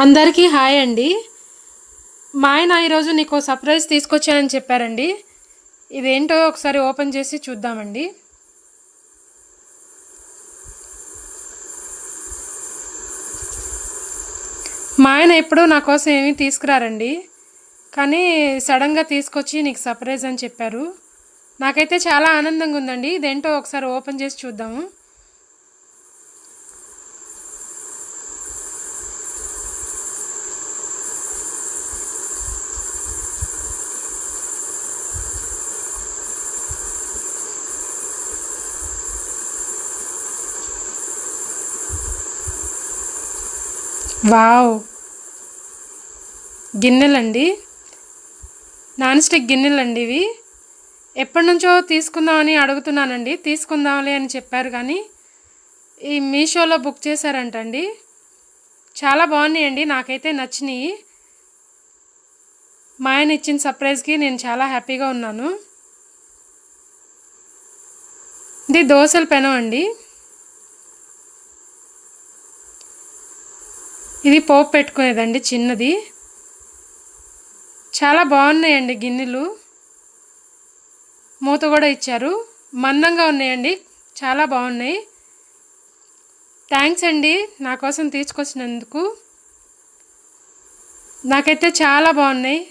అందరికీ హాయ్ అండి. మా ఆయన ఈరోజు నీకు సర్ప్రైజ్ తీసుకొచ్చానని చెప్పారండి. ఇదేంటో ఒకసారి ఓపెన్ చేసి చూద్దామండి. మా ఆయన ఎప్పుడూ నా కోసం ఏమీ తీసుకురారండి. కానీ సడన్గా తీసుకొచ్చి నీకు సర్ప్రైజ్ అని చెప్పారు. నాకైతే చాలా ఆనందంగా ఉందండి. ఇదేంటో ఒకసారి ఓపెన్ చేసి చూద్దాము. వావ్. గిన్నెలండి? నాన్ స్టిక్ గిన్నెలండి ఇవి. ఎప్పటి నుంచో తీసుకుందామని అడుగుతున్నానండి. తీసుకుందాంలే అని చెప్పారు కానీ ఈ మీషోలో బుక్ చేశారంటండి. చాలా బాగున్నాయండి నాకైతే నచ్చినాయి. మా ఆయన ఇచ్చిన సర్ప్రైజ్కి నేను చాలా హ్యాపీగా ఉన్నాను. ఇది దోశల పెనం అండి. ఇది పోపు పెట్టుకునేదండి చిన్నది. చాలా బాగున్నాయండి గిన్నెలు. మూత కూడా ఇచ్చారు. మందంగా ఉన్నాయండి చాలా బాగున్నాయి. థ్యాంక్స్ అండి నా కోసం తీసుకొచ్చినందుకు. నాకైతే చాలా బాగున్నాయి.